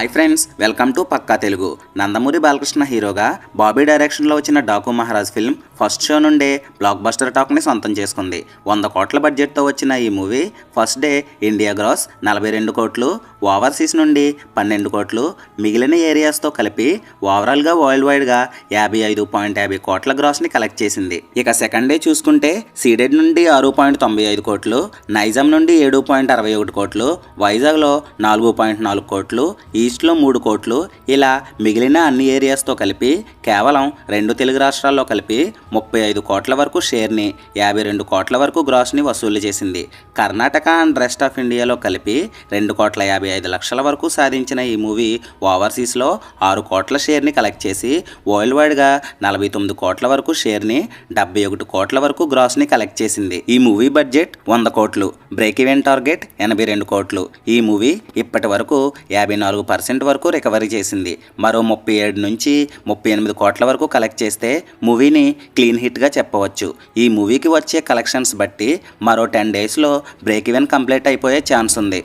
Hi friends welcome to Pakka Telugu Nandamuri Balakrishna హీరోగా బాబీ డైరెక్షన్లో వచ్చిన Daaku Maharaj film first show నుండే blockbuster టాక్ని సొంతం చేసుకుంది. వంద కోట్ల బడ్జెట్తో వచ్చిన ఈ movie first day India gross నలభై రెండు కోట్లు ఓవర్సీస్ నుండి పన్నెండు కోట్లు మిగిలిన ఏరియాస్తో కలిపి ఓవరాల్గా వరల్డ్ వైడ్గా యాభై ఐదు పాయింట్ యాభై కోట్ల గ్రాస్ని కలెక్ట్ చేసింది. ఇక సెకండ్ డే చూసుకుంటే సీడెడ్ నుండి ఆరు పాయింట్ తొంభై ఐదు కోట్లు నైజాం నుండి ఏడు పాయింట్ అరవై ఒకటి కోట్లు వైజాగ్లో నాలుగు పాయింట్ నాలుగు కోట్లు ఈ ఈస్ట్లో మూడు కోట్లు ఇలా మిగిలిన అన్ని ఏరియాస్తో కలిపి కేవలం రెండు తెలుగు రాష్ట్రాల్లో కలిపి ముప్పై ఐదు కోట్ల వరకు షేర్ని యాభై రెండు కోట్ల వరకు గ్రాస్ని వసూలు చేసింది. కర్ణాటక అండ్ రెస్ట్ ఆఫ్ ఇండియాలో కలిపి రెండు కోట్ల యాభై ఐదు లక్షల వరకు సాధించిన ఈ మూవీ ఓవర్సీస్లో ఆరు కోట్ల షేర్ని కలెక్ట్ చేసి వరల్డ్ వైడ్గా నలభై తొమ్మిది కోట్ల వరకు షేర్ని డెబ్బై ఒకటి కోట్ల వరకు గ్రాస్ని కలెక్ట్ చేసింది. ఈ మూవీ బడ్జెట్ వంద కోట్లు బ్రేక్ ఈవెన్ టార్గెట్ ఎనభై రెండు కోట్లు. ఈ మూవీ ఇప్పటి వరకు యాభై నాలుగు పర్సెంట్ వరకు రికవరీ చేసింది. మరో ముప్పై ఏడు నుంచి ముప్పై ఎనిమిది కోట్ల వరకు కలెక్ట్ చేస్తే మూవీని క్లీన్ హిట్గా చెప్పవచ్చు. ఈ మూవీకి వచ్చే కలెక్షన్స్ బట్టి మరో టెన్ డేస్లో బ్రేక్ ఈవెన్ కంప్లీట్ అయిపోయే ఛాన్స్ ఉంది.